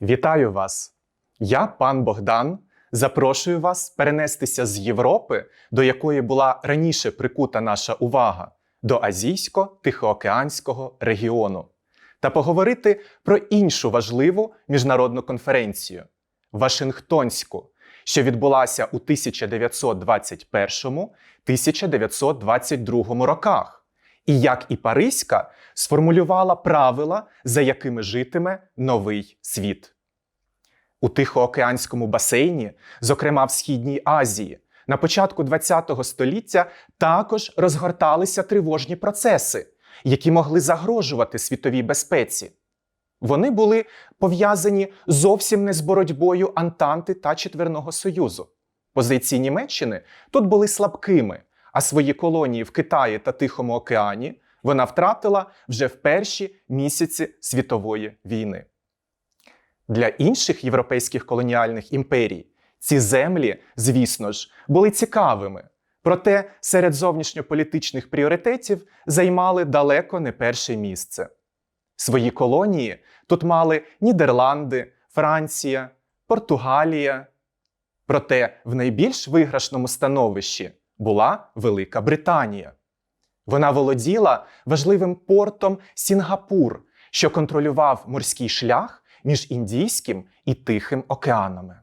Вітаю вас! Я, пан Богдан, запрошую вас перенестися з Європи, до якої була раніше прикута наша увага, до Азійсько-Тихоокеанського регіону та поговорити про іншу важливу міжнародну конференцію Вашингтонську, що відбулася у 1921-1922 роках, і як і Паризька сформулювала правила, за якими житиме новий світ. У Тихоокеанському басейні, зокрема в Східній Азії, на початку ХХ століття також розгорталися тривожні процеси, які могли загрожувати світовій безпеці. Вони були пов'язані зовсім не з боротьбою Антанти та Четверного Союзу. Позиції Німеччини тут були слабкими, а свої колонії в Китаї та Тихому океані вона втратила вже в перші місяці світової війни. Для інших європейських колоніальних імперій ці землі, звісно ж, були цікавими, проте серед зовнішньополітичних пріоритетів займали далеко не перше місце. Свої колонії тут мали Нідерланди, Франція, Португалія. Проте в найбільш виграшному становищі була Велика Британія. Вона володіла важливим портом Сінгапур, що контролював морський шлях між Індійським і Тихим океанами.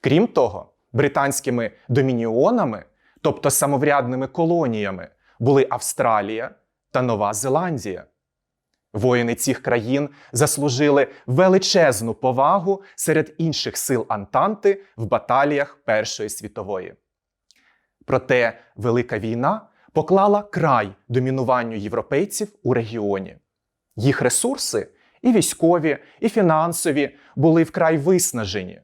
Крім того, британськими домініонами, тобто самоврядними колоніями, були Австралія та Нова Зеландія. Воїни цих країн заслужили величезну повагу серед інших сил Антанти в баталіях Першої світової. Проте Велика війна поклала край домінуванню європейців у регіоні. Їх ресурси і військові, і фінансові були вкрай виснажені.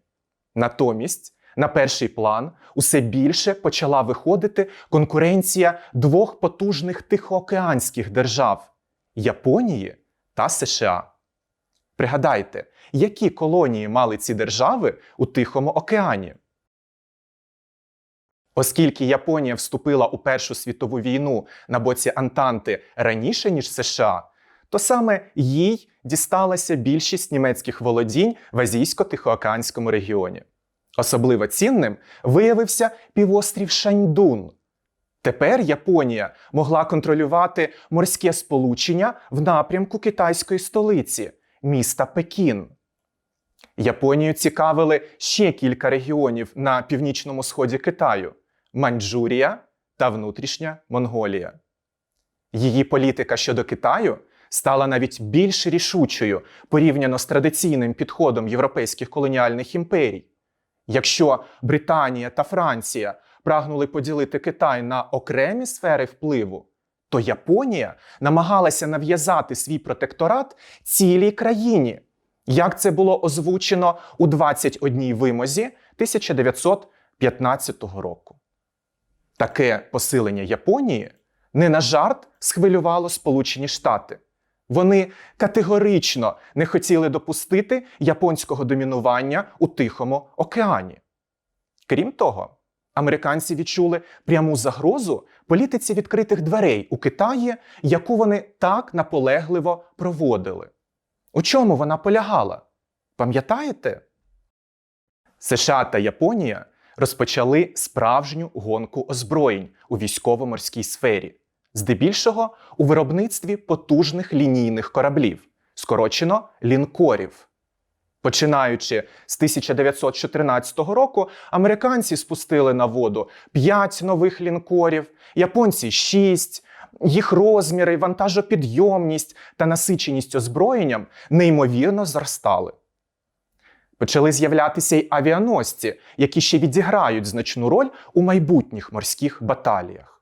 Натомість, на перший план усе більше почала виходити конкуренція двох потужних тихоокеанських держав Японії та США. Пригадайте, які колонії мали ці держави у Тихому океані. Оскільки Японія вступила у Першу світову війну на боці Антанти раніше, ніж США, то саме їй дісталася більшість німецьких володінь в Азійсько-Тихоокеанському регіоні. Особливо цінним виявився півострів Шаньдун. Тепер Японія могла контролювати морське сполучення в напрямку китайської столиці міста Пекін. Японію цікавили ще кілька регіонів на північному сході Китаю Маньчжурія та внутрішня Монголія. Її політика щодо Китаю стала навіть більш рішучою порівняно з традиційним підходом європейських колоніальних імперій. Якщо Британія та Франція прагнули поділити Китай на окремі сфери впливу, то Японія намагалася нав'язати свій протекторат цілій країні, як це було озвучено у 21 вимозі 1915 року. Таке посилення Японії не на жарт схвилювало Сполучені Штати. Вони категорично не хотіли допустити японського домінування у Тихому океані. Крім того, американці відчули пряму загрозу політиці відкритих дверей у Китаї, яку вони так наполегливо проводили. У чому вона полягала? Пам'ятаєте? США та Японія розпочали справжню гонку озброєнь у військово-морській сфері здебільшого у виробництві потужних лінійних кораблів, скорочено лінкорів. Починаючи з 1914 року, американці спустили на воду 5 нових лінкорів, японці 6. Їх розміри, вантажопідйомність та насиченість озброєнням неймовірно зростали. Почали з'являтися й авіаносці, які ще відіграють значну роль у майбутніх морських баталіях.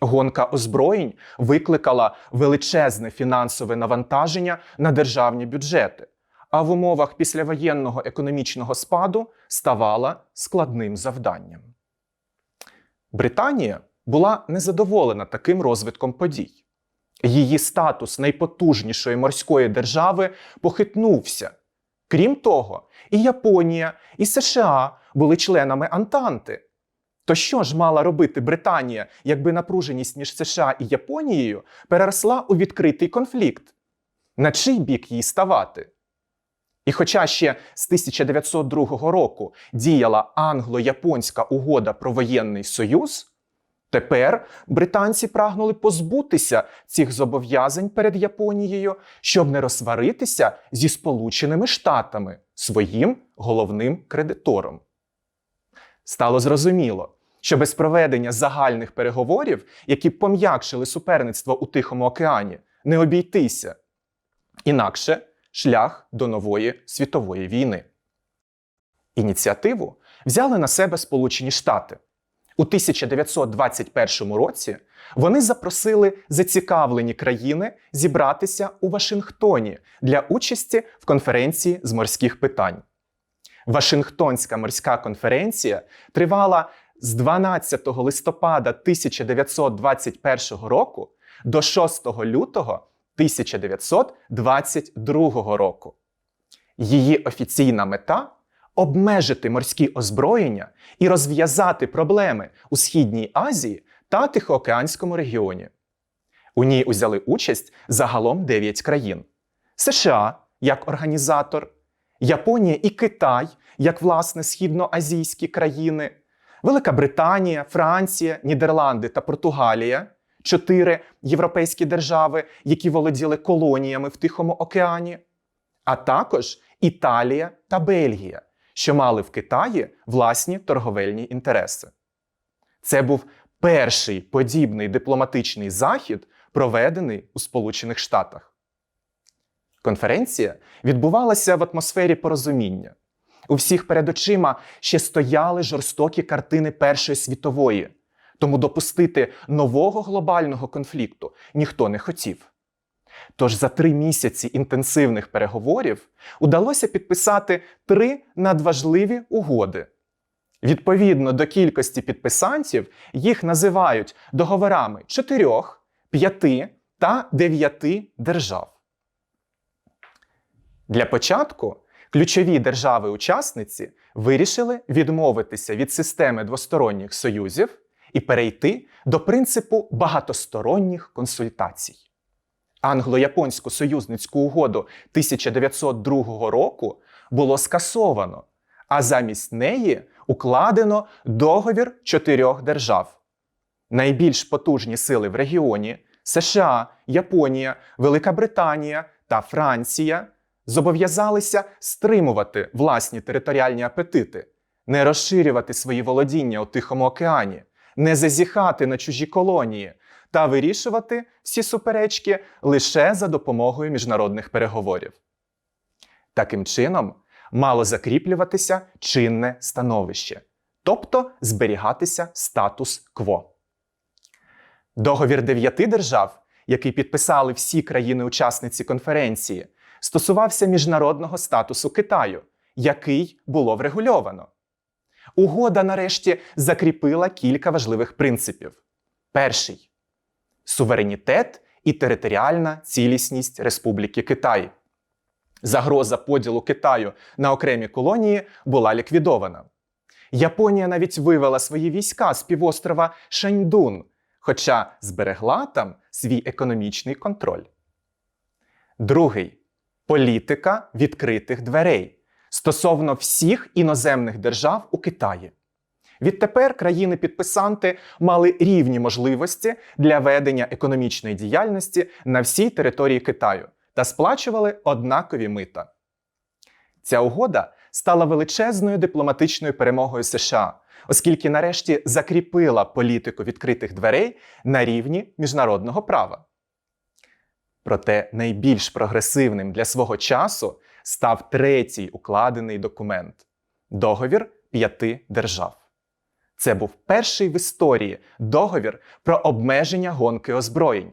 Гонка озброєнь викликала величезне фінансове навантаження на державні бюджети, а в умовах післявоєнного економічного спаду ставала складним завданням. Британія була незадоволена таким розвитком подій. Її статус найпотужнішої морської держави похитнувся. Крім того, і Японія, і США були членами Антанти. То що ж мала робити Британія, якби напруженість між США і Японією переросла у відкритий конфлікт? На чий бік їй ставати? І хоча ще з 1902 року діяла англо-японська угода про воєнний союз, тепер британці прагнули позбутися цих зобов'язань перед Японією, щоб не розсваритися зі Сполученими Штатами, своїм головним кредитором. Стало зрозуміло, що без проведення загальних переговорів, які б пом'якшили суперництво у Тихому океані, не обійтися. Інакше шлях до нової світової війни. Ініціативу взяли на себе Сполучені Штати. У 1921 році вони запросили зацікавлені країни зібратися у Вашингтоні для участі в конференції з морських питань. Вашингтонська морська конференція тривала з 12 листопада 1921 року до 6 лютого 1922 року. Її офіційна мета обмежити морські озброєння і розв'язати проблеми у Східній Азії та Тихоокеанському регіоні. У ній узяли участь загалом 9 країн: США як організатор, Японія і Китай як власне східноазійські країни, Велика Британія, Франція, Нідерланди та Португалія чотири європейські держави, які володіли колоніями в Тихому океані, а також Італія та Бельгія, що мали в Китаї власні торговельні інтереси. Це був перший подібний дипломатичний захід, проведений у Сполучених Штатах. Конференція відбувалася в атмосфері порозуміння. У всіх перед очима ще стояли жорстокі картини Першої світової, тому допустити нового глобального конфлікту ніхто не хотів. Тож за три місяці інтенсивних переговорів удалося підписати три надважливі угоди. Відповідно до кількості підписантів, їх називають договорами чотирьох, п'яти та дев'яти держав. Для початку ключові держави-учасниці вирішили відмовитися від системи двосторонніх союзів і перейти до принципу багатосторонніх консультацій. Англо-японську союзницьку угоду 1902 року було скасовано, а замість неї укладено договір чотирьох держав. Найбільш потужні сили в регіоні США, Японія, Велика Британія та Франція зобов'язалися стримувати власні територіальні апетити, не розширювати свої володіння у Тихому океані, не зазіхати на чужі колонії та вирішувати всі суперечки лише за допомогою міжнародних переговорів. Таким чином, мало закріплюватися чинне становище, тобто зберігатися статус-кво. Договір дев'яти держав, який підписали всі країни-учасниці конференції, стосувався міжнародного статусу Китаю, який було врегульовано. Угода нарешті закріпила кілька важливих принципів: перший суверенітет і територіальна цілісність Республіки Китай. Загроза поділу Китаю на окремі колонії була ліквідована. Японія навіть вивела свої війська з півострова Шаньдун, хоча зберегла там свій економічний контроль. Другий політика відкритих дверей стосовно всіх іноземних держав у Китаї. Відтепер країни-підписанти мали рівні можливості для ведення економічної діяльності на всій території Китаю та сплачували однакові мита. Ця угода стала величезною дипломатичною перемогою США, оскільки нарешті закріпила політику відкритих дверей на рівні міжнародного права. Проте найбільш прогресивним для свого часу став третій укладений документ договір п'яти держав. Це був перший в історії договір про обмеження гонки озброєнь.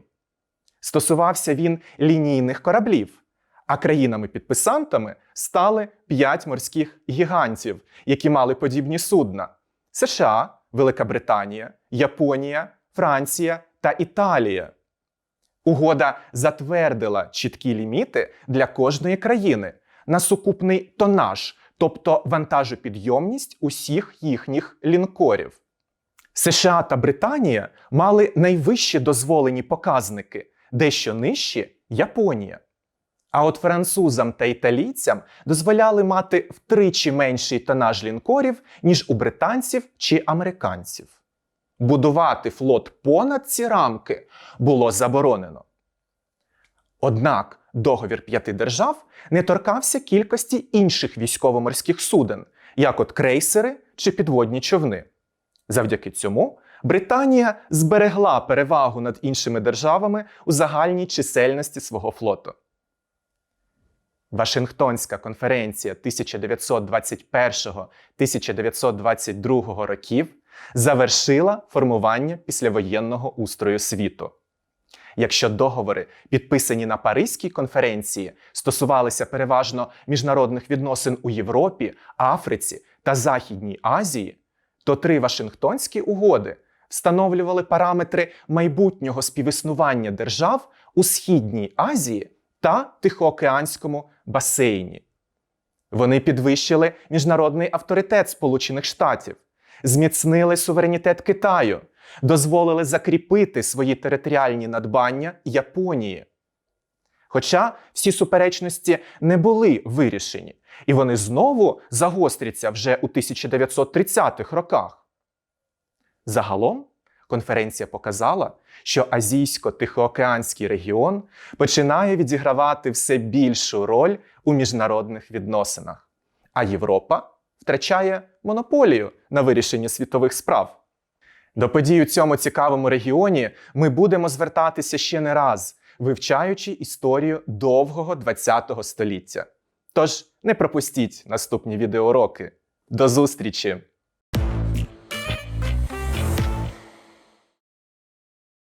Стосувався він лінійних кораблів, а країнами-підписантами стали п'ять морських гігантів, які мали подібні судна: США, Велика Британія, Японія, Франція та Італія. Угода затвердила чіткі ліміти для кожної країни на сукупний тонаж, тобто вантажопідйомність усіх їхніх лінкорів. США та Британія мали найвищі дозволені показники, дещо нижчі Японія. А от французам та італійцям дозволяли мати втричі менший тонаж лінкорів, ніж у британців чи американців. Будувати флот понад ці рамки було заборонено. Однак договір п'яти держав не торкався кількості інших військово-морських суден, як от крейсери чи підводні човни. Завдяки цьому Британія зберегла перевагу над іншими державами у загальній чисельності свого флоту. Вашингтонська конференція 1921-1922 років завершила формування післявоєнного устрою світу. Якщо договори, підписані на Паризькій конференції, стосувалися переважно міжнародних відносин у Європі, Африці та Західній Азії, то три Вашингтонські угоди встановлювали параметри майбутнього співіснування держав у Східній Азії та Тихоокеанському басейні. Вони підвищили міжнародний авторитет Сполучених Штатів, зміцнили суверенітет Китаю, дозволили закріпити свої територіальні надбання Японії. Хоча всі суперечності не були вирішені, і вони знову загостряться вже у 1930-х роках. Загалом конференція показала, що Азійсько-Тихоокеанський регіон починає відігравати все більшу роль у міжнародних відносинах, а Європа втрачає монополію на вирішення світових справ. До подій у цьому цікавому регіоні ми будемо звертатися ще не раз, вивчаючи історію довгого ХХ століття. Тож не пропустіть наступні відеоуроки. До зустрічі!